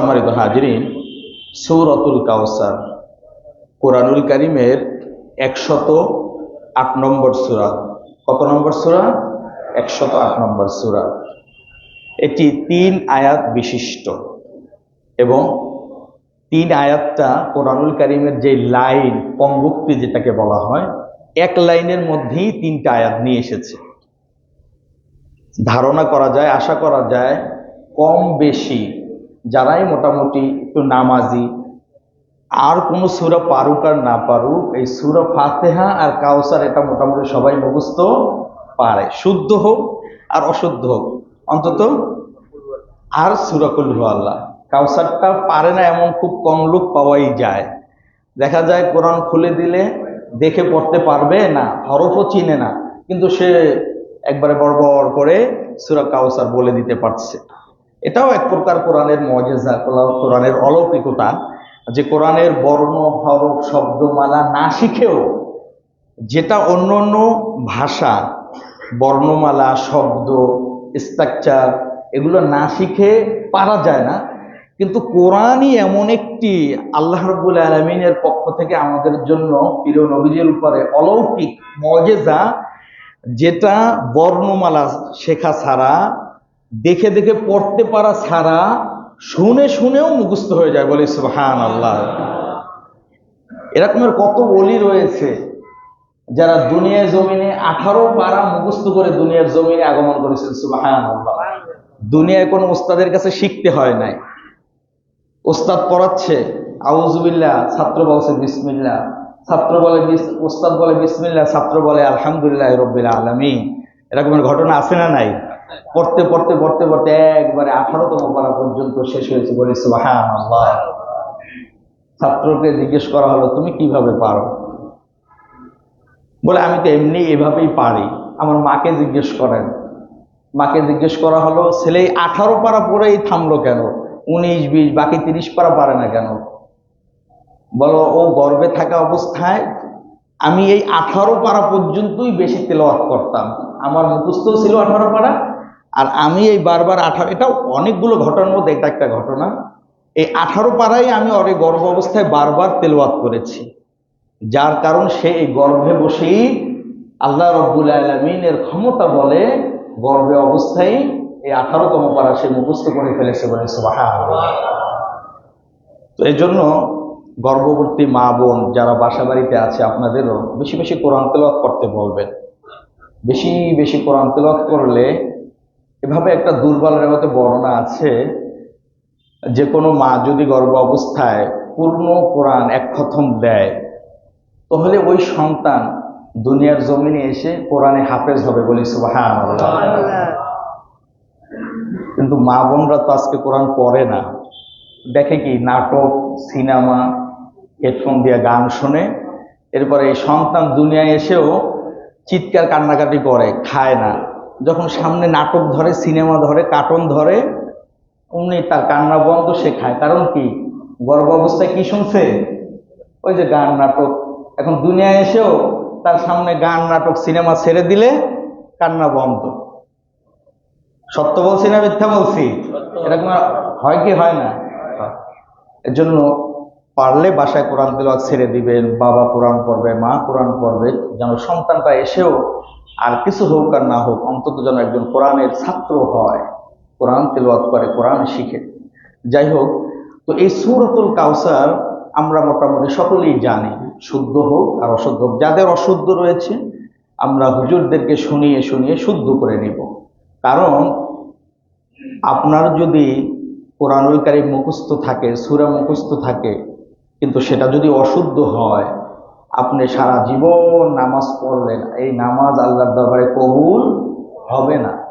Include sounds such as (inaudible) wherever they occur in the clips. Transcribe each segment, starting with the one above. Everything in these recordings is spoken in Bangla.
সম্মানিত হাজরিন, সৌরতুল কাউসার কোরআনুল করিমের একশত আট নম্বর সুরা। কত নম্বর সুরা? একশত আট নম্বর সুরা। এটি তিন আয়াত বিশিষ্ট এবং তিন আয়াতটা কোরআনুল করিমের যে লাইন, পঙ্গুক্তি যেটাকে বলা হয়, এক লাইনের মধ্যেই তিনটা আয়াত নিয়ে এসেছে। ধারণা করা যায়, আশা করা যায়, কম বেশি যারাই মোটামুটি একটু নামাজি, আর কোনো সুরা পারুক আর না পারুক, এই সুরা ফাতেহা আর কাউসার এটা মোটামুটি সবাই মুখস্থ পারে। শুদ্ধ হোক আর অশুদ্ধ হোক। অন্তত আর সুরাকুল আল্লাহ। কাউসারটা পারে না, এমন খুব কম লোক পাওয়াই যায়। দেখা যায় কোরআন খুলে দিলে দেখে পড়তে পারবে, না, হরফও চিনে না। কিন্তু সে একবারে বড় বড় করে সুরা কাউসার বলে দিতে পারছে। এটাও এক প্রকার কোরআনের মজেজা কোরআনের অলৌকিকতা, যে কোরআনের বর্ণ, হরফ শব্দমালা না শিখেও যেটা অন্য অন্য ভাষা, বর্ণমালা, শব্দ স্ট্রাকচার এগুলো না শিখে পারা যায় না। কিন্তু কোরআনই এমন একটি আল্লাহ রব্বুল আলমিনের পক্ষ থেকে আমাদের জন্য প্রিয় নবীজের উপরে অলৌকিক মজেজা, যেটা বর্ণমালা শেখা ছাড়া দেখে দেখে পড়তে পারা ছাড়া শুনে শুনেও মুখস্থ হয়ে যায়, বলে সুহান আল্লাহ এরকমের কত বলি রয়েছে যারা দুনিয়ার জমিনে আঠারো পারা মুখস্থ করে দুনিয়ার জমিনে আগমন করেছেন সুবাহান দুনিয়ায় কোনো ওস্তাদের কাছে শিখতে হয় নাই। ওস্তাদ পড়াচ্ছে আউজুবিল্লাহ ছাত্র বলছে বিসমিল্লা ছাত্র বলে ওস্তাদ বলে বিসমিল্লা ছাত্র বলে আলহামদুলিল্লাহ রব্বিল আলমী এরকমের ঘটনা আছে না নাই? পড়তে পড়তে পড়তে পড়তে একবারে আঠারোতম পারা পর্যন্ত শেষ হয়েছে। বলে আল্লাহ ছাত্রকে জিজ্ঞেস করা হলো, তুমি কীভাবে পারো? বলে, আমি তো এমনি এভাবেই পারি। আমার মাকে জিজ্ঞেস করেন। মাকে জিজ্ঞেস করা হলো, ছেলে আঠারো পারা পরেই থামলো কেন? উনিশ, বিশ, বাকি তিরিশ পারা পারে না কেন? বলো, ও গর্বে থাকা অবস্থায় আমি এই আঠারো পারা পর্যন্তই বেশি তেলাওয়াত করতাম। আমার মুখস্থ ছিল আঠারো পারা আর আমি এই বারবার আঠারো এটাও অনেকগুলো ঘটনার মধ্যে এটা একটা ঘটনা। এই আঠারো পাড়াই আমি অনেক গর্ভ অবস্থায় বারবার তেলওয়াত করেছি। যার কারণ সে এই গর্ভে বসেই আল্লাহ রব্বুল আলমিনের ক্ষমতা বলে গর্ভে অবস্থায় এই আঠারোতম পাড়া সে মুখস্থ করে ফেলেছে বলে তো এই জন্য গর্ভবর্তী মা বোন যারা বাসা বাড়িতে আছে, আপনাদেরও বেশি বেশি কোরআন তেলাওয়াত করতে বলবেন। বেশি বেশি কোরআন তেলাওয়াত করলে এভাবে একটা দুর্বল রেওয়াতে বর্ণনা আছে। যে কোনো মা যদি গর্ভ অবস্থায় পূর্ণ কোরআন এক খতম দেয়, তাহলে ওই সন্তান দুনিয়ার জমিনে এসে কোরআনে হাফেজ হবে বলি সুবাহান কিন্তু মা বোনরা তো আজকে কোরআন পড়ে না। দেখে কি নাটক, সিনেমা, হেডফোন দিয়ে গান শোনে, এরপরে এই সন্তান দুনিয়ায় এসেও চিৎকার কান্নাকাটি করে, খায় না। যখন সামনে নাটক ধরে সিনেমা ধরে কার্টুন ধরে অমনি তার কান্না বন্ধ সে খায়। কারণ কি? গর্ভ অবস্থায় কি শুনছে? ওই যে গান নাটক। এখন দুনিয়ায় এসেও তার সামনে গান নাটক সিনেমা ছেড়ে দিলে কান্না বন্ধ। সত্য বলছি না মিথ্যা বলছি? এরকম হয় কি হয় না? এর জন্য পারলে বাসায় কোরআন তেল ছেড়ে দিবেন বাবা কোরআন পড়বে মা কোরআন পড়বে যেন সন্তানটা এসেও আর কিছু হোক আর না হোক, অন্তত যেন একজন কোরআনের ছাত্র হয়, কোরআন তেলওয়াত করে, কোরআন শিখে। যাই হোক, তো এই সুরতুল কাউসার আমরা মোটামুটি সকলেই জানি, শুদ্ধ হোক আর অশুদ্ধ হোক। যাদের অশুদ্ধ রয়েছে, আমরা হুজুরদেরকে শুনিয়ে শুনিয়ে শুদ্ধ করে নিব। কারণ আপনার যদি কোরআনুল কারিম মুখস্থ থাকে, সুরা মুখস্থ থাকে, কিন্তু সেটা যদি অশুদ্ধ হয় আপনি সারা জীবন নামাজ পড়লেন। এই নামাজ আল্লাহর দরবারে কবুল হবে না।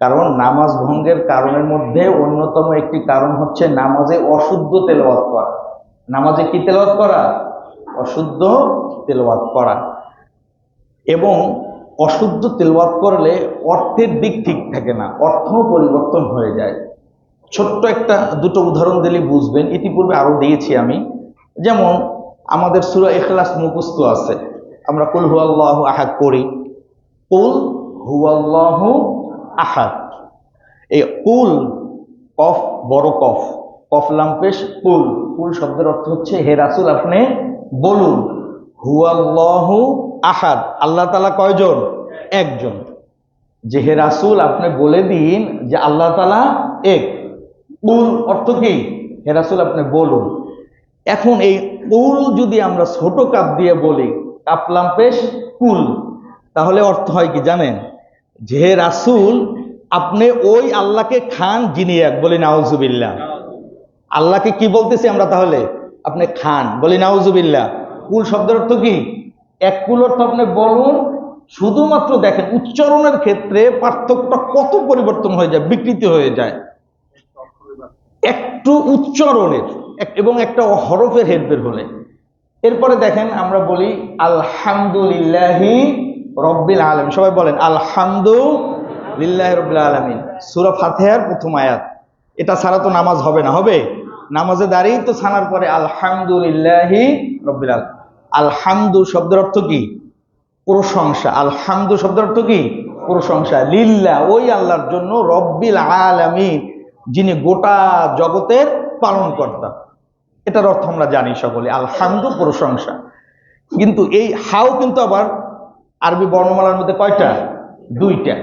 কারণ নামাজ ভঙ্গের কারণের মধ্যে অন্যতম একটি কারণ হচ্ছে নামাজে অশুদ্ধ তেলওয়াত করা। নামাজে কি তেলওয়াত করা? অশুদ্ধ তেলওয়াত করা। এবং অশুদ্ধ তেলওয়াত করলে অর্থের দিক ঠিক থাকে না অর্থ পরিবর্তন হয়ে যায়। ছোট্ট একটা দুটো উদাহরণ দিলে বুঝবেন। ইতিপূর্বে আরও দিয়েছি আমি। যেমন আমাদের সুরা এখলাস মুখস্থ আছে। আমরা কুল হুয়াল্লাহ আহাদ করি কুল হুয়াল্লাহ আহাদ। এই কুল, কফ, বড় কফ। কফলাম পেশ, কুল। কুল শব্দের অর্থ হচ্ছে, হে রাসুল, আপনি বলুন। হুয়াল্লাহু আহাদ। আল্লাহ তালা কয়জন? একজন। যে হে রাসুল, আপনি বলে দিন যে আল্লাহ তালা এক। কুল অর্থ কি? হে রাসুল, আপনি বলুন। এখন এই কুল যদি আমরা ছোট কাপ দিয়ে বলি, কাপলাম পেশ কুল তাহলে অর্থ হয় কি জানেন? যে রাসুল, আপনি ওই আল্লাহকে খান যিনি এক, বলি নাউজুবিল্লাহ। আল্লাহকে কি বলতেছি আমরা তাহলে? আপনি খান, বলি নাউজুবিল্লাহ। কুল শব্দের অর্থ কি? এক কুল অর্থ আপনি বলুন, শুধুমাত্র দেখেন উচ্চারণের ক্ষেত্রে পার্থক্যটা কত পরিবর্তন হয়ে যায়, বিকৃতি হয়ে যায়। একটু উচ্চারণের। এবং একটা হরফের হেরফের হলে। এরপরে দেখেন আমরা বলি, আলহামদুলিল্লাহি রব্বিল আলম সবাই বলেন, আলহামদুলিল্লাহ রব্বিল আলমিন। সুরা ফাতেহার প্রথম আয়াত। এটা ছাড়া তো নামাজ হবে না, হবে? নামাজে দাঁড়িয়ে তো ছানার পরে, আলহামদুলিল্লাহি রব্বিল আলম আলহামদু শব্দের অর্থ কি? প্রশংসা। আলহামদু শব্দের অর্থ কি? প্রশংসা। লিল্লা ওই আল্লাহর জন্য রব্বিল আলামিন, যিনি গোটা জগতের পালন পালনকর্তা। এটার অর্থ আমরা জানি সকলে। আলহামদু প্রশংসা। কিন্তু এই হাও কিন্তু আবার আরবি বর্ণমালার মধ্যে কয়টা? দুইটা।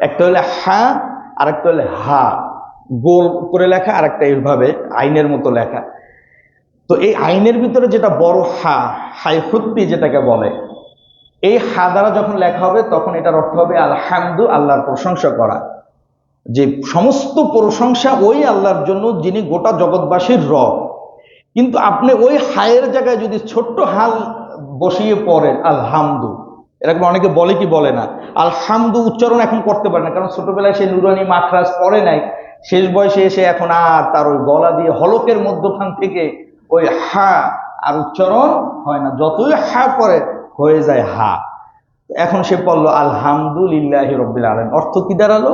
একটা হলে হা আর একটা হলে হা। গোল করে লেখা আর একটা এইভাবে আইনের মতো লেখা। তো এই আইনের ভিতরে যেটা বড় হা, হাই হুত্তি যেটাকে বলে, এই হা দ্বারা যখন লেখা হবে, তখন এটার অর্থ হবে আলহামদু, আল্লাহর প্রশংসা করা। যে সমস্ত প্রশংসা ওই আল্লাহর জন্য যিনি গোটা জগৎবাসীর রব। কিন্তু আপনি ওই হায়ের জায়গায় যদি ছোট্ট হাল বসিয়ে পড়েন, আলহামদু। এরকম অনেকে বলে কি বলে না। আলহামদু উচ্চারণ এখন করতে পারে না, কারণ ছোটবেলায় সে নুরানি মাখরাজ পড়ে নাই। শেষ বয়সে এসে এখন আর তার ওই গলা দিয়ে হলকের মধ্যখান থেকে ওই হা আর উচ্চারণ হয় না। যতই হা করে হয়ে যায় হা। এখন সে পড়ল, আলহামদুলিল্লাহ রব্বিল আলম অর্থ কি দাঁড়াল?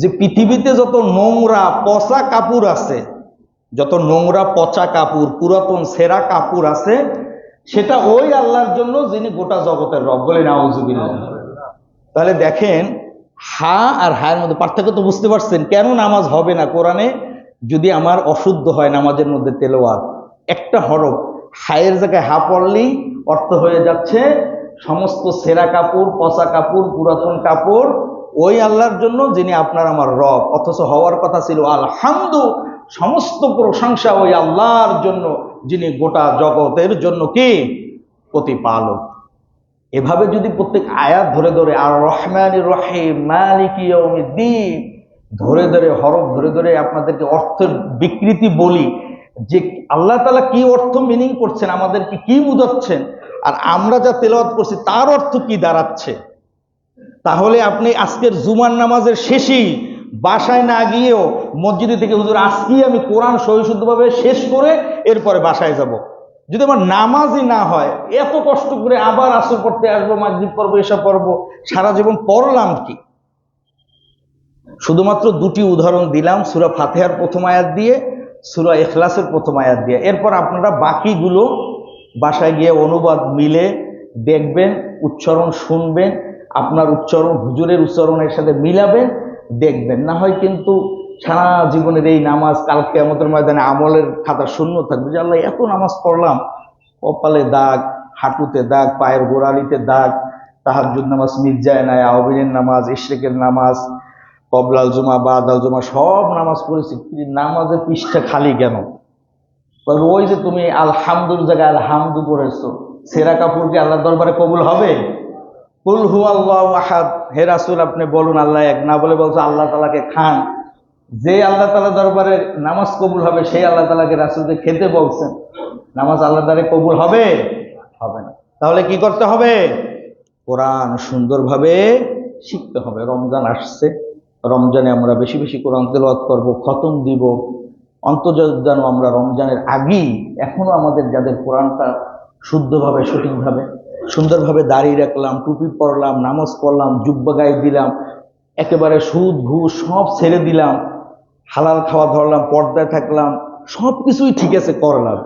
যে পৃথিবীতে যত নোংরা, পচা কাপড় আছে যত নোংরা পচা কাপড়, পুরাতন সেরা কাপড় আছে, সেটা ওই আল্লাহর জন্য যিনি গোটা জগতের রব। বলে নাউজুবিল্লাহ তাহলে দেখেন, হা আর হায়ের মধ্যে পার্থক্য তো বুঝতে পারছেন, কেন নামাজ হবে না? কোরআনে যদি আমার অশুদ্ধ হয় নামাজের মধ্যে তেলোয়াত, একটা হরফ, হায়ের জায়গায় হা পড়লেই অর্থ হয়ে যাচ্ছে সমস্ত সেরা কাপড়, পচা কাপড়, পুরাতন কাপড়, ওই আল্লাহর জন্য যিনি আপনার আমার রব। অথচ হওয়ার কথা ছিল, আলহামদু সমস্ত প্রশংসা ওই আল্লাহর জন্য, যিনি গোটা জগতের জন্য কি? প্রতিপালক। এভাবে যদি প্রত্যেক আয়াত ধরে ধরে আর রহমান রহিম ধরে ধরে, হরফ ধরে ধরে আপনাদেরকে অর্থের বিকৃতি বলি, যে আল্লাহ তালা কি অর্থ মিনিং করছেন, আমাদেরকে কি বুঝাচ্ছেন, আর আমরা যা তেলাওয়াত করছি, তার অর্থ কি দাঁড়াচ্ছে? তাহলে আপনি আজকের জুমার নামাজের শেষেই বাসায় না গিয়েও মসজিদে থেকে, হুজুর, আজকেই আমি কোরআন সহিশুদ্ধভাবে শেষ করে এরপরে বাসায় যাব। যদি আমার নামাজই না হয়, এত কষ্ট করে আবার আসর পড়তে আসব, মাগরিব পর্ব এসব পর্ব সারা জীবন পড়লাম কি শুধুমাত্র দুটি উদাহরণ দিলাম, সুরা ফাতেহার প্রথম আয়াত দিয়ে, সুরা এখলাসের প্রথম আয়াত দিয়ে এরপর আপনারা বাকিগুলো বাসায় গিয়ে অনুবাদ মিলে দেখবেন, উচ্চারণ শুনবেন, আপনার উচ্চারণ, হুজুরের উচ্চারণের সাথে মিলাবেন দেখবেন। না হয় কিন্তু সারা জীবনের এই নামাজ কালকে আমাদের ময়দানে আমলের খাতা শূন্য থাকবে। যে আল্লাহ এত নামাজ পড়লাম, কপালে দাগ, হাঁটুতে দাগ, পায়ের গোড়ালিতে দাগ তাহাজুদ নামাজ, মির্জায় নাই আহবিনের নামাজ, ইশরেকের নামাজ কবলাল জুমা বাদাল জুমা, সব নামাজ পড়েছি। নামাজের পৃষ্ঠা খালি কেন? ওই যে তুমি আলহামদুল জায়গায় আলহামদু করেছ সেরা কাপুর কি আল্লাহর দরবারে কবুল হবে? কুল হু আল্লাহ আহাদ। হে রাসুল, আপনি বলুন, আল্লাহ এক। না বলে বলছো আল্লাহ তালাকে খান। যে আল্লাহ তালা দরবারে নামাজ কবুল হবে, সেই আল্লাহ তালাকে রাসুলকে খেতে বলছেন। নামাজ আল্লাহ দ্বারে কবুল হবে? হবে না। তাহলে কি করতে হবে? কোরআন সুন্দরভাবে শিখতে হবে। রমজান আসছে। রমজানে আমরা বেশি বেশি কোরআন তেলাওয়াত করব, খতম দিব। অন্তর্জাল যেন আমরা রমজানের আগেই। এখনও আমাদের যাদের কোরআনটা শুদ্ধভাবে, সঠিকভাবে সুন্দরভাবে দাঁড়িয়ে রাখলাম, টুপি পরলাম, নামাজ পড়লাম, জুব্বা গায়ে দিলাম, একেবারে সুদ, ঘুষ সব ছেড়ে দিলাম, হালাল খাওয়া ধরলাম, পর্দায় থাকলাম সব কিছুই ঠিক আছে করলাম।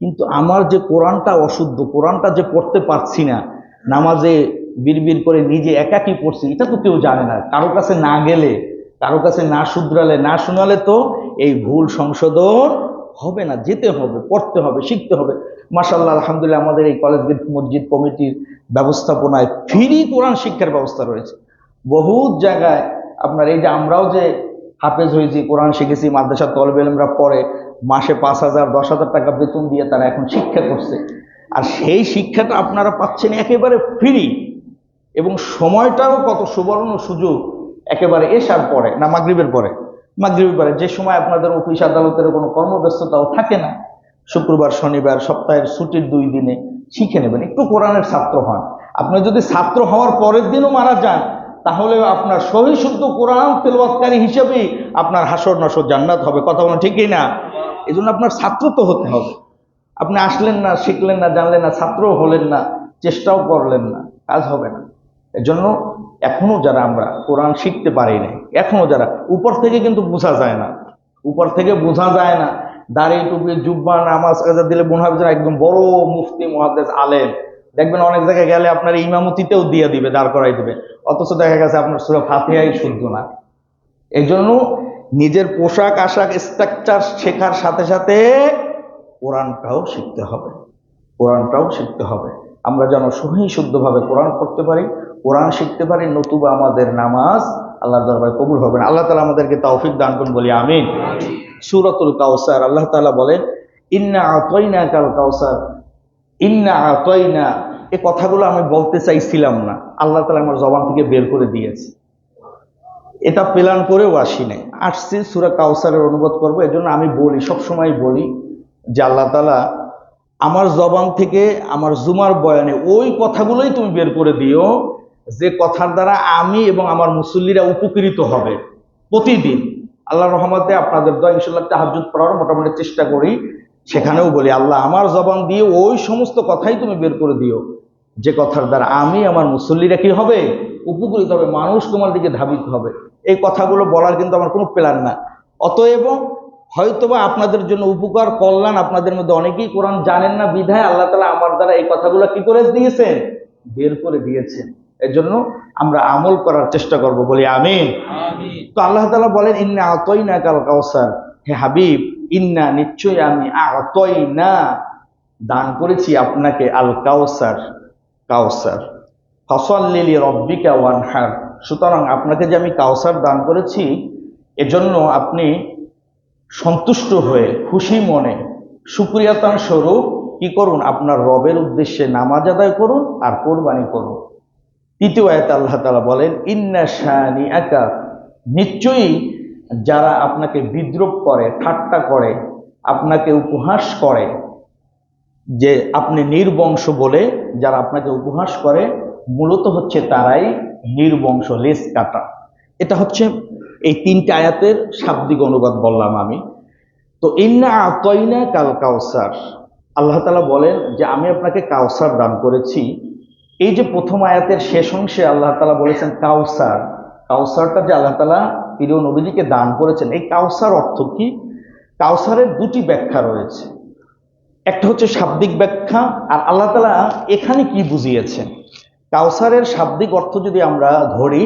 কিন্তু আমার যে কোরআনটা অশুদ্ধ, কোরআনটা যে পড়তে পারছি না, নামাজে বিড়বিড় করে নিজে একাকি পড়ছি, এটা তো কেউ জানে না। কারও কাছে না গেলে, কারও কাছে না শুধরালে, না শোনালে তো এই ভুল সংশোধন হবে না, যেতে হবে, পড়তে হবে, শিখতে হবে। মাসাল্লাহ আলহামদুলিল্লাহ, আমাদের এই কলেজ গেট মসজিদ কমিটির ব্যবস্থাপনায় ফ্রি কোরআন শিক্ষার ব্যবস্থা রয়েছে। বহুত জায়গায় আপনার এই যে আমরাও যে হাফেজ হয়েছি, কোরআন শিখেছি মাদ্রাসা তলবে আমরা পড়ে, মাসে পাঁচ হাজার, দশ হাজার টাকা বেতন দিয়ে তারা এখন শিক্ষা করছে। আর সেই শিক্ষাটা আপনারা পাচ্ছেন একেবারে ফ্রি। এবং সময়টাও কত সুবর্ণ সুযোগ, একেবারে এসার পরে না মাগরিবের পরে। মাগরিবের পরে যে সময় আপনাদের অফিস আদালতের কোনো কর্মব্যস্ততাও থাকে না। শুক্রবার, শনিবার, সপ্তাহের ছুটির দুই দিনে শিখে নেবেন। একটু কোরআনের ছাত্র হন। আপনি যদি ছাত্র হওয়ার পরের দিনও মারা যান তাহলে আপনার সহি শুদ্ধ কোরআন তেলবাতকারী হিসেবেই আপনার হাসর নসর জান্নাত হবে। কথা বলেন ঠিকই না এই জন্য আপনার ছাত্র তো হতে হবে। আপনি আসলেন না, শিখলেন না, জানলেন না ছাত্রও হলেন না, চেষ্টাও করলেন না, কাজ হবে না। এজন্য এখনও যারা আমরা কোরআন শিখতে পারি নাই, এখনও যারা, উপর থেকে কিন্তু বোঝা যায় না। উপর থেকে বোঝা যায় না দাড়ি টুপি জুব্বা, নামাজ, কাজা দিলে মনে হবে একদম বড় মুফতি মহাদেশ আলেম। দেখবেন অনেক জায়গায় গেলে আপনার ইমামতিতেও দিয়ে দিবে, দাঁড় করাই দিবে। অথচ দেখা গেছে আপনার সুরা ফাতিহাই শুদ্ধ না। এই জন্য নিজের পোশাক, আশাক স্ট্রাকচার শেখার সাথে সাথে কোরআনটাও শিখতে হবে। কোরআনটাও শিখতে হবে। আমরা যেন সহি শুদ্ধভাবে কোরআন পড়তে পারি, কোরআন শিখতে পারি, নতুবা আমাদের নামাজ আল্লাহর দরবারে কবুল হবে না আল্লাহ তালা আমাদেরকে তৌফিক দান করুন বলি আমিন। সুরতুল কাউসার আল্লাহ তাআলা বলেন, ইন্না আতইনা কাল কাউসার ইন্না আতইনা। এ কথাগুলো আমি বলতে চাইছিলাম না। আল্লাহ তালা আমার জবান থেকে বের করে দিয়েছে। এটা প্ল্যান করেও আসি নাই। আসছি, সুরা কাউসারের অনুবাদ করব, এজন্য আমি বলি, সবসময় বলি যে আল্লাহ তালা আমার জবান থেকে, আমার জুমার বয়ানে ওই কথাগুলোই তুমি বের করে দিও যে কথার দ্বারা আমি এবং আমার মুসল্লিরা উপকৃত হবে প্রতিদিন। আল্লাহ রহমতে আপনাদের দয়া ইনশাল্লাহ তাহাজুদ পড়ার মোটামুটি চেষ্টা করি। সেখানেও বলি, আল্লাহ, আমার জবান দিয়ে ওই সমস্ত কথাই তুমি বের করে দিও। যে কথার দ্বারা আমি, আমার মুসল্লিরা কি হবে? উপকৃত হবে, মানুষ তোমার দিকে ধাবিত হবে। এই কথাগুলো বলার কিন্তু আমার কোনো প্ল্যান না। অতএব হয়তোবা আপনাদের জন্য উপকার, কল্যাণ আপনাদের মধ্যে অনেকেই কোরআন জানেন না, বিধায় আল্লাহ তালা আমার দ্বারা এই কথাগুলো কি করে দিয়েছেন? বের করে দিয়েছেন। এর জন্য আমরা আমল করার চেষ্টা করব বলি আমি তো আল্লাহ তালা বলেন ইন্না আতই না কাল কাউসার হে হাবিব ইন্না নিশ্চয়ই আমি আতই না দান করেছি আপনাকে আল কাউসার কাউসার ফসল্লিলি রব্বিকা ওয়ানহার। সুতরাং আপনাকে যে আমি কাউসার দান করেছি এজন্য আপনি সন্তুষ্ট হয়ে খুশি মনে সুক্রিয়াতান স্বরূপ কি করুন? আপনার রবের উদ্দেশ্যে নামাজ আদায় করুন আর কোরবানি করুন। তৃতীয় আয়তে আল্লাহ তালা বলেন, ইন্না শানি একা নিশ্চয়ই যারা আপনাকে বিদ্রুপ করে, ঠাট্টা করে, আপনাকে উপহাস করে, যে আপনি নির্বংশ বলে যারা আপনাকে উপহাস করে, মূলত হচ্ছে তারাই নির্বংশ লেস কাটা। এটা হচ্ছে এই তিনটে আয়াতের শাব্দিক অনুবাদ বললাম আমি। তো, ইন্না আতইনা কাল কাউসার আল্লাহ তালা বলেন যে, আমি আপনাকে কাউসার দান করেছি এই যে প্রথম আয়াতের শেষ অংশে আল্লাহ তালা বলেছেন কাউসার, কাউসারটা যে আল্লাহ তালা প্রিয় নবীজিকে দান করেছেন, এই কাউসার অর্থ কি? কাউসারের দুটি ব্যাখ্যা রয়েছে। একটা হচ্ছে শাব্দিক ব্যাখ্যা, আর আল্লাহ তালা এখানে কি বুঝিয়েছেন? কাউসারের শাব্দিক অর্থ যদি আমরা ধরি,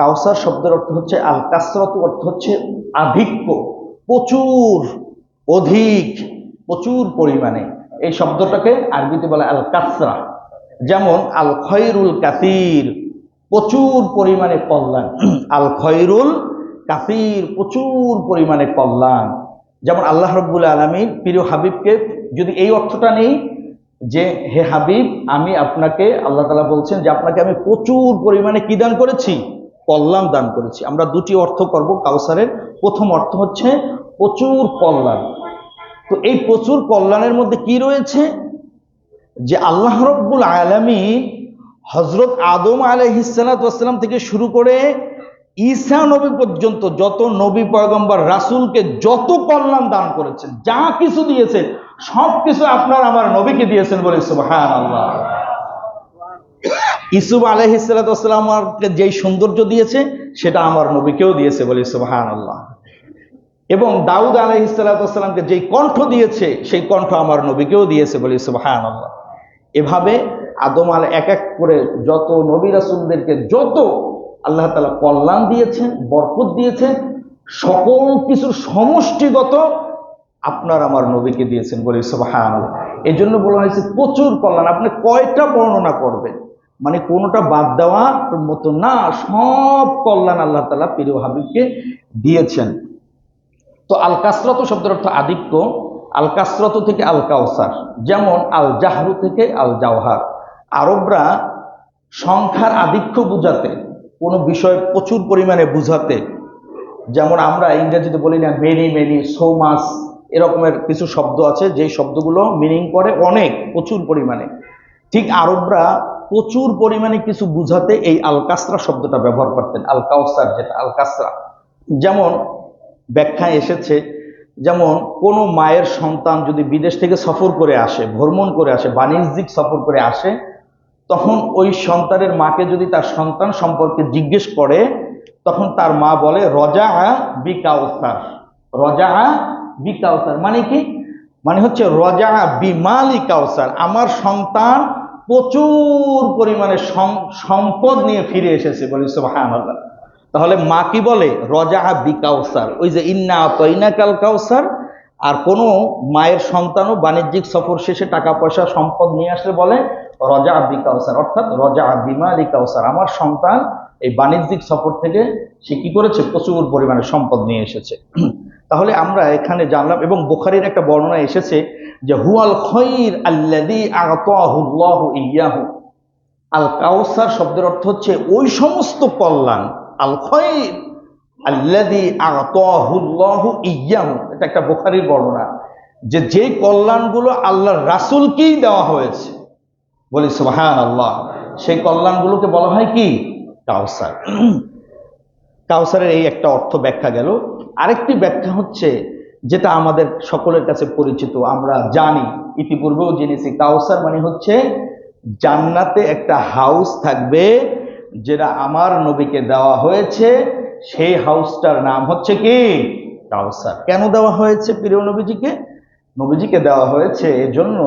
কাউসার শব্দের অর্থ হচ্ছে আল কাসরত অর্থ হচ্ছে আধিক্য, প্রচুর, অধিক, প্রচুর পরিমাণে। এই শব্দটাকে আরবিতে বলে আল কাসরা যেমন, আল খয়রুল কাসির, প্রচুর পরিমাণে কল্যাণ। আল খয়রুল কাসির, প্রচুর পরিমাণে কল্যাণ। যেমন, আল্লাহ রব্বুল আলমীর প্রিয় হাবিবকে যদি এই অর্থটা নেই, যে, হে হাবিব, আমি আপনাকে, আল্লাহ তালা বলছেন যে, আপনাকে আমি প্রচুর পরিমাণে কি দান করেছি? কল্যাণ দান করেছি। আমরা দুটি অর্থ করব, কাউসারের। প্রথম অর্থ হচ্ছে, প্রচুর কল্যাণ। তো এই প্রচুর কল্যাণের মধ্যে কি রয়েছে? যে আল্লাহ রব্বুল আলমী হজরত আদম আলহিসাল্লাম থেকে শুরু করে ঈসা নবী পর্যন্ত যত নবী পয়গম্বর, রাসূলকে যত কল্যাণ দান করেছেন, যা কিছু দিয়েছেন, সব কিছু আপনার আমার নবীকে দিয়েছেন বলে সুবহান আল্লাহ ইসুফ আলহিসাল্লামকে যেই সৌন্দর্য দিয়েছে, সেটা আমার নবীকেও দিয়েছে বলে সুবহান আল্লাহ এবং দাউদ আলহিসাল্লামকে যেই কণ্ঠ দিয়েছে, সেই কণ্ঠ আমার নবীকেও দিয়েছে বলে সুবহান আল্লাহ এভাবে আদম আল এক এক করে যত নবী রাসুলদেরকে যত আল্লাহ তালা কল্যাণ দিয়েছেন, বরকত দিয়েছেন, সকল কিছুর সমষ্টিগত আপনার আমার নবীকে দিয়েছেন বলে হ্যাঁ এই জন্য বলা হয়েছে প্রচুর কল্যাণ। আপনি কয়টা বর্ণনা করবেন? মানে কোনোটা বাদ দেওয়ার মতো না, সব কল্যাণ আল্লাহ তালা প্রিয় হাবিবকে দিয়েছেন। তো আল কাসরত শব্দের অর্থ আধিক্য। আল কাসরত থেকে আল কাউসার যেমন আল জাহরু থেকে আল জাওহার আরবরা সংখ্যার আধিক্য বুঝাতে, কোনো বিষয় প্রচুর পরিমাণে বুঝাতে, যেমন আমরা ইংরেজিতে বলি না, মেনি মেনি, সো মাস এরকমের কিছু শব্দ আছে, যেই শব্দগুলো মিনিং করে অনেক, প্রচুর পরিমাণে। ঠিক আরবরা প্রচুর পরিমাণে কিছু বুঝাতে এই আলকাসরা শব্দটা ব্যবহার করতেন আল কাউসার যেটা, আলকাসরা। যেমন ব্যাখ্যায় এসেছে যেমন কোনো মায়ের সন্তান যদি বিদেশ থেকে সফর করে আসে, ভ্রমণ করে আসে, বাণিজ্যিক সফর করে আসে, তখন ওই সন্তানের মাকে যদি তার সন্তান সম্পর্কে জিজ্ঞেস করে, তখন তার মা বলে রজা বিকাউসার। রজা বিকাউসার মানে কি? মানে হচ্ছে রজা বিমালি কাউসার। আমার সন্তান প্রচুর পরিমাণে সম্পদ নিয়ে ফিরে এসেছে বলি সুবহানাল্লাহ। তাহলে মা কি বলে? রজা বি কাউসার। ওই যে ইন্না তৈনা কাল কাউসার, আর কোনো মায়ের সন্তানও বাণিজ্যিক সফর শেষে টাকা পয়সা সম্পদ নিয়ে আসলে বলে রজা বি কাউসার। অর্থাৎ রজা বিমা আলী কাউসার। আমার সন্তান এই বাণিজ্যিক সফর থেকে সে কি করেছে? প্রচুর পরিমাণে সম্পদ নিয়ে এসেছে। (clears throat) তাহলে আমরা এখানে জানলাম, এবং বোখারির একটা বর্ণনা এসেছে যে, হুয়াল খৈর আল্লাদি আতাহুল্লাহু ইয়াহু। আল কাউসার শব্দের অর্থ হচ্ছে ওই সমস্ত কল্যাণ আল খৈর আল্লাদি আতাহুল্লাহু ইয়াহু এটা একটা বুখারির বর্ণনা। যে যে কল্যাণগুলো আল্লাহর রাসূলকেই দেওয়া হয়েছে, বলি সুবহান আল্লাহ সেই কল্যাণগুলোকে বলা হয় কি? কাউসার। কাউসারের এই একটা অর্থ ব্যাখ্যা গেল। আরেকটি ব্যাখ্যা হচ্ছে যেটা আমাদের সকলের কাছে পরিচিত, আমরা জানি। ইতিপূর্বেও জেনেছি। কাউসার মানে হচ্ছে জান্নাতে একটা হাউস থাকবে যেটা আমার নবীকে দেওয়া হয়েছে, সেই হাউসটার নাম হচ্ছে কি? কাউসার। কেন দেওয়া হয়েছে প্রিয় নবীজিকে? নবীজিকে দেওয়া হয়েছে এজন্য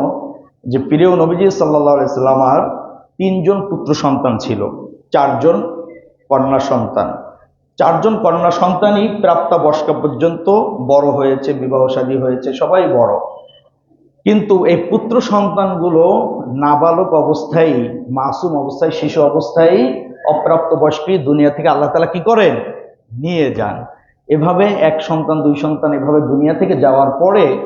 যে প্রিয় নবীজি সাল্লাহ সাল্লামার তিনজন পুত্র সন্তান ছিল, চারজন কন্যা সন্তান। চারজন কন্যা সন্তানই প্রাপ্তাবয়স্কা পর্যন্ত বড় হয়েছে বিবাহ শাদী হয়েছে, সবাই বড়। কিন্তু এই পুত্র সন্তানগুলো নাবালক অবস্থায়, মাসুম অবস্থায়, শিশু অবস্থায় অপ্রাপ্ত বয়স্কী দুনিয়া থেকে আল্লাহ তালা কি করেন? নিয়ে যান। এভাবে এক সন্তান, দুই সন্তান এভাবে দুনিয়া থেকে যাওয়ার পরে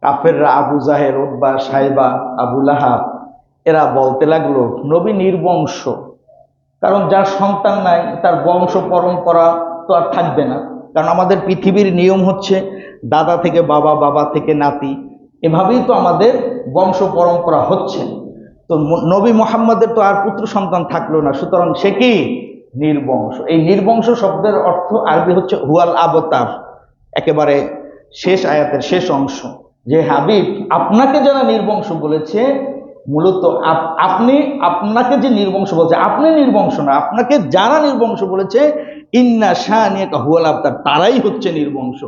কাফেররা আবু জাহের ওদ্বা সাহেবা, আবু লাহাব, এরা বলতে লাগল, নবী নির্বংশ। কারণ যার সন্তান নাই, তার বংশ পরম্পরা তো আর থাকবে না। কারণ আমাদের পৃথিবীর নিয়ম হচ্ছে, দাদা থেকে বাবা বাবা থেকে নাতি। এভাবেই তো আমাদের বংশ পরম্পরা হচ্ছে। তো নবী মোহাম্মদের তো আর পুত্র সন্তান থাকল না, সুতরাং সে কি? নির্বংশ। এই নির্বংশ শব্দের অর্থ আরবি হচ্ছে হুয়াল আবতার, একেবারে শেষ আয়াতের শেষ অংশ। যে হাবিব আপনাকে যারা নির্বংশ বলেছে, মূলত আপ- আপনি, আপনাকে যে নির্বংশ বলছে, আপনি নির্বংশ না, আপনাকে যারা নির্বংশ বলেছে, ইন্না শাহ শাহানিয়া হুয়াল আবতার, তারাই হচ্ছে নির্বংশ।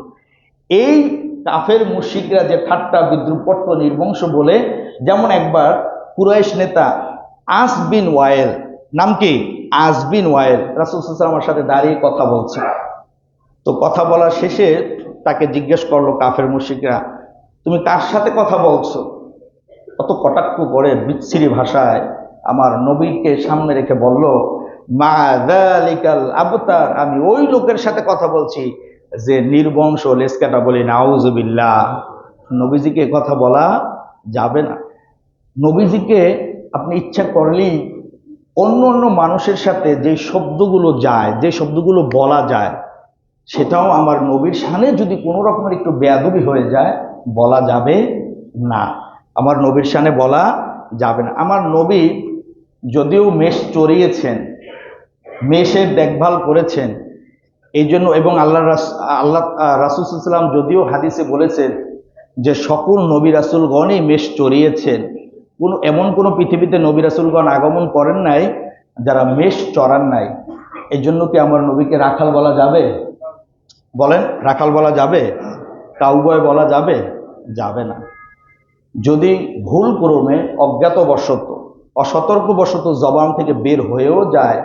এই কাফের মুশিকরা যে ঠাট্টা বিদ্রুপ নির্বংশ বলে, যেমন একবার কুরাইশ নেতা আস বিন ওয়াইল নাম কি? আস বিন ওয়াইল রাসুল আমার সাথে দাঁড়িয়ে কথা বলছে। তো কথা বলার শেষে তাকে জিজ্ঞেস করল কাফের মুশিকরা তুমি কার সাথে কথা বলছো? কত কটাক্ষ করে বিচ্ছিরি ভাষায় আমার নবীকে সামনে রেখে বলল, মা দালিকাল আবতার, আমি ওই লোকের সাথে কথা বলছি যে নির্বংশ লেসকাটা বলি, নাউজুবিল্লাহ। নবীজিকে কথা বলা যাবে না। নবীজিকে আপনি ইচ্ছা করলেই অন্য অন্য মানুষের সাথে যে শব্দগুলো যায়, যে শব্দগুলো বলা যায়, সেটাও আমার নবীর সানে যদি কোনো রকমের একটু বেয়াদবি হয়ে যায়, বলা যাবে না। আমার নবীর সানে বলা যাবে না। আমার নবী যদিও মেষ চড়িয়েছেন, মেষের দেখভাল করেছেন এই জন্য এবং আল্লাহ আল্লাহ রাসুসাল্লাম যদিও হাদিসে বলেছেন যে সকল নবী রাসুলগণই মেষ চড়িয়েছেন কোনো, এমন কোনো পৃথিবীতে নবী রাসুলগণ আগমন করেন নাই, যারা মেষ চড়ান নাই। এই জন্য কি আমার নবীকে রাখাল বলা যাবে? বলেন, রাখাল বলা যাবে? কাউবয় বলা যাবে? যাবে না। যদি ভুল ক্রমে অজ্ঞাতবশত, অসতর্কবশত জবান থেকে বের হয়েও যায়,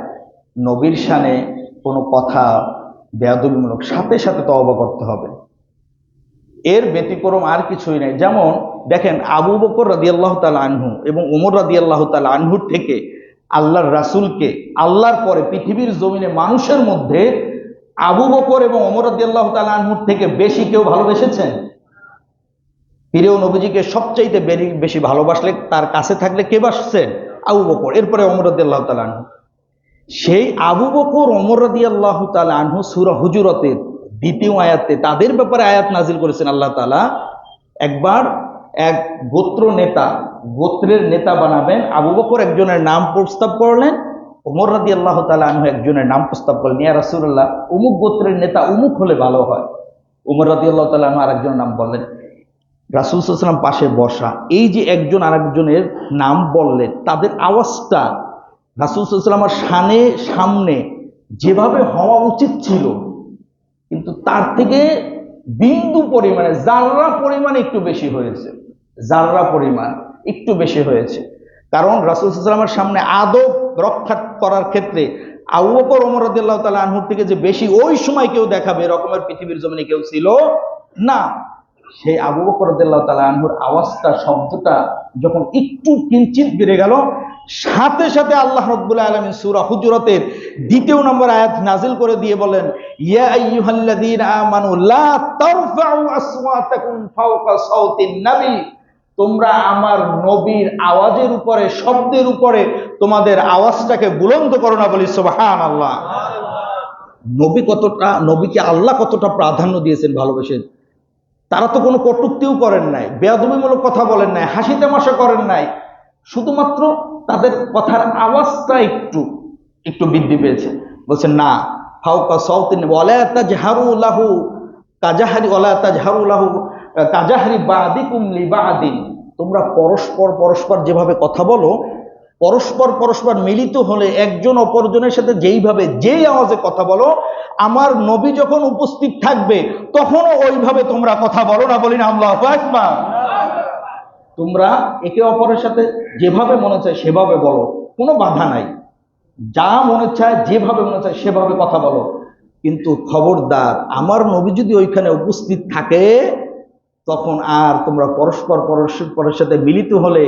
নবীর শানে কোনো কথা বেয়াদবিমূলক সাথে সাথে তওবা করতে হবে। এর ব্যতিক্রম আর কিছুই নেই। যেমন দেখেন আবু বকর রাদি আল্লাহ তাল আনহু এবং উমর রাদি আল্লাহ তাল আনহুর থেকে আল্লাহর রাসুলকে আল্লাহর পরে পৃথিবীর জমিনে মানুষের মধ্যে আবু বকর এবং ওমর রাদি আল্লাহ তাল আনহুর থেকে বেশি কেউ ভালোবেসেছেন? প্রিয় নবীজিকে সবচাইতে বেশি ভালোবাসলে তার কাছে থাকলে কে বাসছেন? আবু বকর, এরপরে অমর রাদি আল্লাহ তাল আনহু। সেই আবু বকর অমর রাদি আল্লাহ তাল আনহু সুরা হুজুরতের দ্বিতীয় আয়াতে তাদের ব্যাপারে আয়াত নাজিল করেছেন আল্লাহ তালা একবার এক গোত্র নেতা, গোত্রের নেতা বানাবেন। আবু বকর একজনের নাম প্রস্তাব করলেন, ওমর রাদি আল্লাহ তালা আনহু একজনের নাম প্রস্তাব করলেন। ইয়া রাসুল্লাহ উমুক গোত্রের নেতা উমুক হলে ভালো হয়। উমর রাদি আল্লাহ তালা আনহু আরেকজনের নাম বললেন, রাসুল সাল্লাম পাশে বসা। এই যে একজন আরেকজনের নাম বললেন, তাদের আওয়াজটা রাসুল সাল্লামের সানে সামনে যেভাবে হওয়া উচিত ছিল, কিন্তু তার থেকে বিন্দু পরিমাণে জাররা পরিমাণে একটু বেশি হয়েছে। জাররা পরিমাণ, একটু বেশি হয়েছে। কারণ রাসুল সাল্লামের সামনে আদব রক্ষা করার ক্ষেত্রে আবু বকর ওমর রাদিয়াল্লাহু আনহুর থেকে যে বেশি ওই সময় কেউ দেখাবে এরকমের পৃথিবীর জমিনে কেউ ছিল না। সেই আবু বকর রাদিয়াল্লাহু তাআলা আনহুর আওয়াজটা, শব্দটা যখন একটু কিঞ্চিত বেড়ে গেল, সাথে সাথে আল্লাহ রাব্বুল আলামিন সূরা হুজুরাতের দ্বিতীয় নম্বর আয়াত নাজিল করে দিয়ে বলেন, ইয়া আমানু লা তারফাউ তোমরা আমার নবীর আওয়াজের উপরে, শব্দের উপরে তোমাদের আওয়াজটাকে বুলন্দ করো না বলি আল্লাহ নবী কতটা, নবীকে আল্লাহ কতটা প্রাধান্য দিয়েছেন ভালোবেসে? তারা তো কোনো কটুক্তিও করেন নাই, বেয়াদবিমূলক কথা বলেন নাই, হাসি তামাশা করেন নাই। শুধুমাত্র তাদের কথার আওয়াজটা একটু একটু বৃদ্ধি পেয়েছে। বলছেন না ফাউকা সৌতিন ওয়ালা তাজহারু লাহু, কাজাহারি ওয়ালা তাজহারু লাহু। কাজাহারি বাদিকুম লিবাদিন তোমরা পরস্পর পরস্পর যেভাবে কথা বলো, পরস্পর পরস্পর মিলিত হলে একজন অপরজনের সাথে যেইভাবে যেই আওয়াজে কথা বলো, আমার নবী যখন উপস্থিত থাকবে, তখনও ওইভাবে তোমরা কথা বলো না বলি না, আল্লাহ তোমরা একে অপরের সাথে যেভাবে মনে চায় সেভাবে বলো, কোনো বাধা নাই। যা মনে চায়, যেভাবে মনে চায় সেভাবে কথা বলো। কিন্তু খবরদার, আমার নবী যদি ওইখানে উপস্থিত থাকে তখন আর তোমরা পরস্পর পরস্পরের সাথে মিলিত হলে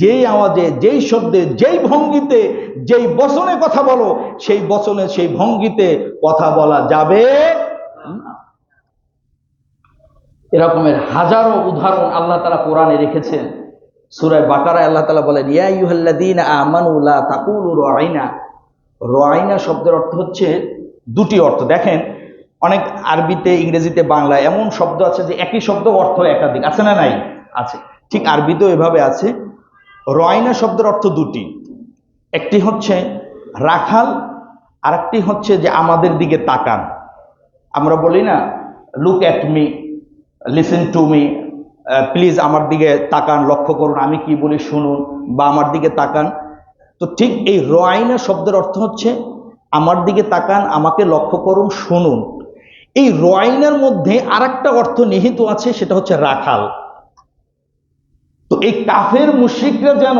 যেই আওয়াজে, যেই শব্দে, যেই ভঙ্গিতে, যেই বচনে কথা বলো, সেই বচনে, সেই ভঙ্গিতে কথা বলা যাবে এরকমের হাজারো উদাহরণ আল্লাহ তালা কোরআনে রেখেছেন। সুরায় বাকারায় আল্লাহ তালা বলেন, ইয়া ইউহাল্লাদিন আমানু লা তাকুলু রাইনা রাইনা শব্দের অর্থ হচ্ছে দুটি অর্থ। দেখেন অনেক আরবিতে, ইংরেজিতে, বাংলায় এমন শব্দ আছে যে একই শব্দ অর্থ একাধিক। আছে না নাই? আছে। ঠিক আরবিতেও এভাবে আছে। রয়না শব্দের অর্থ দুটি। একটি হচ্ছে রাখাল আর একটি হচ্ছে যে আমাদের দিকে তাকান। আমরা বলি না look at me listen to me please আমার দিকে তাকান, লক্ষ্য করুন, আমি কি বলি শুনুন বা আমার দিকে তাকান। তো ঠিক এই রয়না শব্দের অর্থ হচ্ছে, আমার দিকে তাকান, আমাকে লক্ষ্য করুন, শুনুন। এই রয়নার মধ্যে আর অর্থ নিহিত আছে, সেটা হচ্ছে রাখাল। তো এই কাফের মুশিকরা যেন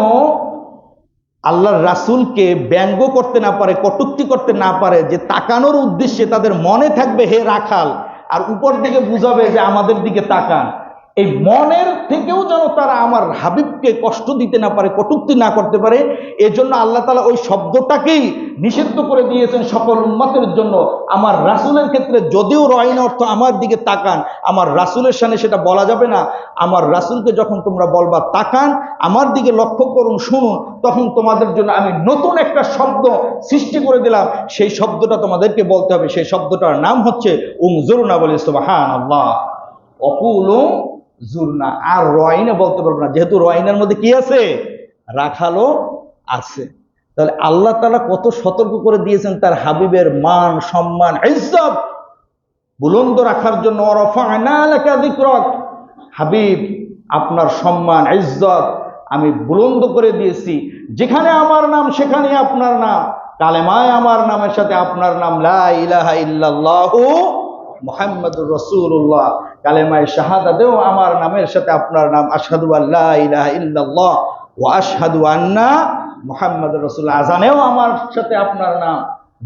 আল্লাহর রাসুলকে ব্যঙ্গ করতে না পারে, কটুক্তি করতে না পারে, যে তাকানোর উদ্দেশ্যে তাদের মনে থাকবে, হে রাখাল, আর উপর দিকে বুঝাবে যে আমাদের দিকে তাকান। এই মনের থেকেও যেন তারা আমার হাবিবকে কষ্ট দিতে না পারে, কটুক্তি না করতে পারে, এজন্য আল্লাহ তালা ওই শব্দটাকেই নিষিদ্ধ করে দিয়েছেন সকল উন্মতের জন্য। আমার রাসূলের ক্ষেত্রে যদিও রয়ন অর্থ আমার দিকে তাকান, আমার রাসূলের সামনে সেটা বলা যাবে না। আমার রাসূলকে যখন তোমরা বলবা তাকান, আমার দিকে লক্ষ্য করুন, শুনুন, তখন তোমাদের জন্য আমি নতুন একটা শব্দ সৃষ্টি করে দিলাম। সেই শব্দটা তোমাদেরকে বলতে হবে। সেই শব্দটার নাম হচ্ছে উমজুরনা বলে হ্যাঁ আল্লাহ জুরনা। আর রয়না বলতে পারব না, যেহেতু রয়নার মধ্যে কি আছে? রাখালো আছে। তাহলে আল্লাহ তালা কত সতর্ক করে দিয়েছেন তার হাবিবের মান, সম্মান, ইজ্জত বুলন্দ রাখার জন্য। হাবিব, আপনার সম্মান, ইজ্জত আমি বুলন্দ করে দিয়েছি। যেখানে আমার নাম সেখানে আপনার নাম। কালেমায় আমার নামের সাথে আপনার নাম। লা ইলাহা ইল্লাল্লাহু মোহাম্মদুর রসুল্লাহ কালেমায় শাহাদাতেও আমার নামের সাথে আপনার নাম, আশহাদু আল্লাহ ইল্লাল্লাহ ও আশহাদু আন্না মোহাম্মদ রসুল্লাহ আজানেও আমার সাথে আপনার নাম,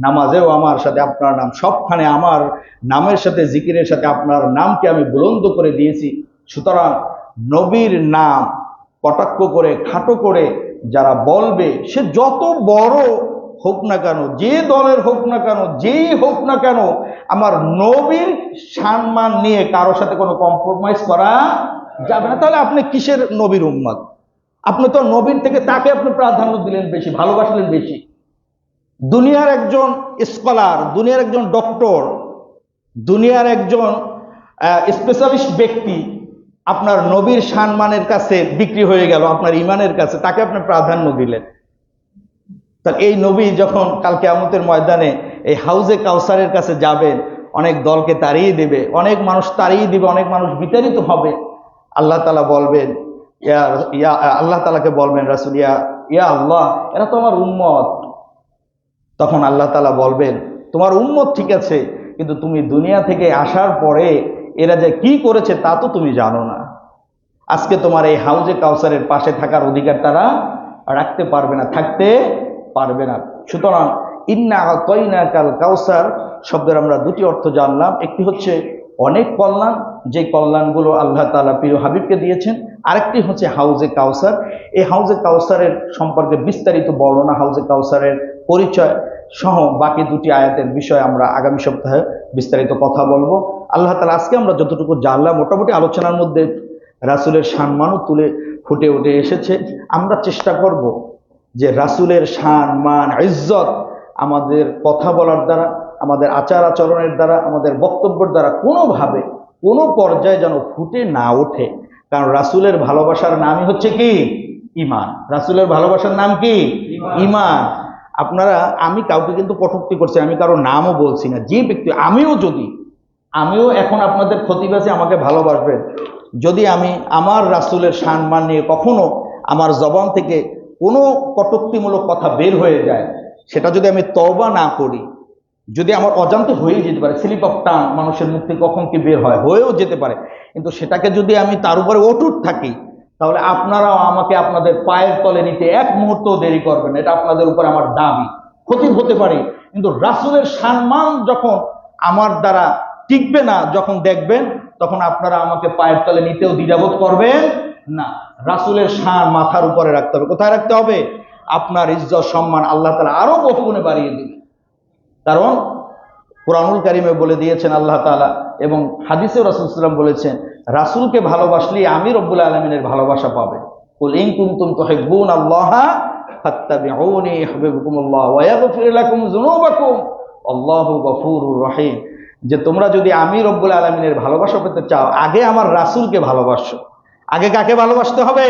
নামাজেও আমার সাথে আপনার নাম, সবখানে আমার নামের সাথে, জিকিরের সাথে আপনার নামকে আমি বুলন্দ করে দিয়েছি। সুতরাং নবীর নাম কটাক্ষ করে, খাটো করে যারা বলবে, সে যত বড় হোক না কেন, যে দলের হোক না কেন, যেই হোক না কেন, আমার নবীর সম্মান নিয়ে কারোর সাথে কোনো কম্প্রোমাইজ করা যাবে না। তাহলে আপনি কিসের নবীর উম্মত? আপনি তো নবীর থেকে তাকে আপনি প্রাধান্য দিলেন বেশি, ভালোবাসলেন বেশি। দুনিয়ার একজন স্কলার দুনিয়ার একজন ডক্টর দুনিয়ার একজন স্পেশালিস্ট ব্যক্তি আপনার নবীর সম্মানের কাছে বিক্রি হয়ে গেল, আপনার ইমানের কাছে, তাকে আপনি প্রাধান্য দিলেন। তা এই নবী যখন কালকে আমতের ময়দানে এই হাউজে কাউসারের কাছে যাবেন, অনেক দলকে তাড়িয়ে দেবে, অনেক মানুষ তাড়িয়ে দিবে, অনেক মানুষ বিতাড়িত হবে, আল্লাহ তালা বলবেন, ইয়া ইয়া, আল্লাহ তালাকে বলবেন, রাসুল, ইয়া ইয়া আল্লাহ, এরা তো আমার উম্মত। তখন আল্লাহ তালা বলবেন, তোমার উম্মত ঠিক আছে, কিন্তু তুমি দুনিয়া থেকে আসার পরে এরা যে কি করেছে তা তো তুমি জানো না। আজকে তোমার এই হাউজে কাউসারের পাশে থাকার অধিকার তারা রাখতে পারবে না, থাকতে পারবে না। সুতরাং, ইন্না তৈনা কাল কাউসার শব্দের আমরা দুটি অর্থ জানলাম। একটি হচ্ছে অনেক কল্যাণ, যে কল্যাণগুলো আল্লাহ তালা প্রিয় হাবিবকে দিয়েছেন। আরেকটি হচ্ছে হাউজে কাউসার। এই হাউজে কাউসারের সম্পর্কে বিস্তারিত বর্ণনা, হাউজে কাউসারের পরিচয় সহ বাকি দুটি আয়াতের বিষয়ে আমরা আগামী সপ্তাহে বিস্তারিত কথা বলব। আল্লাহ তালা আজকে আমরা যতটুকু জানলাম, মোটামুটি আলোচনার মধ্যে রাসুলের সম্মানও তুলে ফুটে উঠে এসেছে। আমরা চেষ্টা করব যে রাসুলের শান মান ইজ্জত আমাদের কথা বলার দ্বারা আমাদের আচার আচরণের দ্বারা আমাদের বক্তব্যের দ্বারা কোনোভাবে কোনো পর্যায়ে যেন ফুটে না ওঠে। কারণ রাসুলের ভালোবাসার নামই হচ্ছে কি? ইমান রাসুলের ভালোবাসার নাম কি? ইমান আপনারা আমি কাউকে কিন্তু কটূক্তি করছি আমি কারও নামও বলছি না। যে ব্যক্তি আমিও যদি আমিও এখন আপনাদের ক্ষতিবাসী আমাকে ভালোবাসবেন। যদি আমি আমার রাসুলের সম্মান নিয়ে কখনো আমার জবান থেকে কোনো কটুক্তিমূলক কথা বের হয়ে যায়, সেটা যদি আমি তবা না করি, যদি আমার অজান্তে হয়ে যেতে পারে স্লিপ অফ টাং মানুষের থেকে কখন কি বের হয়, হয়েও যেতে পারে, কিন্তু সেটাকে যদি আমি তার উপরে অটুট থাকি, তাহলে আপনারাও আমাকে আপনাদের পায়ের তলে নিতে এক মুহূর্ত দেরি করবেন এটা আপনাদের উপর আমার দাবি, ক্ষতি হতে পারে, কিন্তু রাসুলের সম্মান যখন আমার দ্বারা টিকবে না, যখন দেখবেন, তখন আপনারা আমাকে পায়ের তলে নিতেও দ্বিধাবোধ করবেন না, রাসুলের শান মাথার উপরে রাখতে হবে। কোথায় রাখতে হবে? আপনার ইজ্জত, সম্মান আল্লাহ তালা আরও বহুগুণে বাড়িয়ে দিবেন কারণ কোরআনুল কারিমে বলে দিয়েছেন আল্লাহ তালা এবং হাদিসেও রাসুলসাল্লাম বলেছেন, রাসুলকে ভালোবাসলে আমি রব্বুল আলমিনের ভালোবাসা পাবে। কুল ফাত্তাবিউনি ওয়া ইয়াগফির লাকুম যুনুবাকুম। আল্লাহু রহিম। যে তোমরা যদি আমি রব্বুল আলমিনের ভালোবাসা পেতে চাও, আগে আমার রাসুলকে ভালোবাসো। আগে কাকে ভালোবাসতে হবে?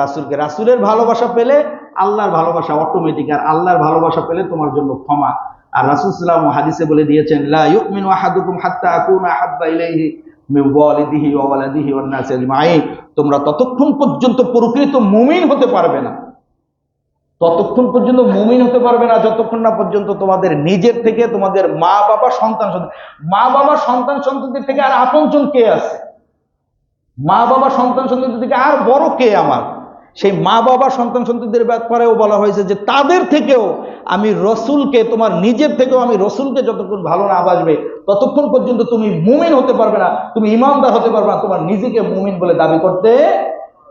রাসুলকে। রাসুলের ভালোবাসা পেলে আল্লাহর ভালোবাসা অটোমেটিক আর আল্লাহর ভালোবাসা পেলে তোমার জন্য ক্ষমা। আর রাসুল সাল্লাম হাদিসে বলে দিয়েছেন, লা ইউমিনু আহাদুকুম হাত্তা আকুনা হাব্বা ইলাইহি তোমরা ততক্ষণ পর্যন্ত প্রকৃত মুমিন হতে পারবে না। ততক্ষণ পর্যন্ত মুমিন হতে পারবে না, যতক্ষণ না পর্যন্ত তোমাদের নিজের থেকে তোমাদের মা বাবা সন্তান সন্তান মা বাবা সন্তান সন্ততির থেকে আর আপনজন কে আছে? মা বাবা সন্তান সন্ততি থেকে আর বড় কে আমার? সেই মা বাবা সন্তান সন্ততিদের ব্যাপারেও বলা হয়েছে যে তাদের থেকেও আমি রসুলকে, তোমার নিজের থেকেও আমি রসুলকে যতক্ষণ ভালো না বাসবে, ততক্ষণ পর্যন্ত তুমি মুমিন হতে পারবে না, তুমি ইমানদার হতে পারবে না, তোমার নিজেকে মুমিন বলে দাবি করতে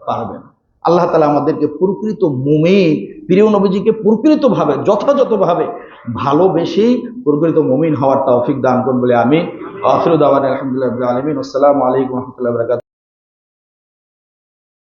পারবে না। আল্লাহ তালা আমাদেরকে প্রকৃত মুমিন, প্রিয় নবীজিকে প্রকৃতভাবে, যথাযথভাবে ভালোবেসেই প্রকৃত মুমিন হওয়ার তৌফিক দান করুন বলে আমি আফরুদ আলহামদুলিল্লাহ আলমিন। আসসালামু আলাইকুম রহমতুল্লাহ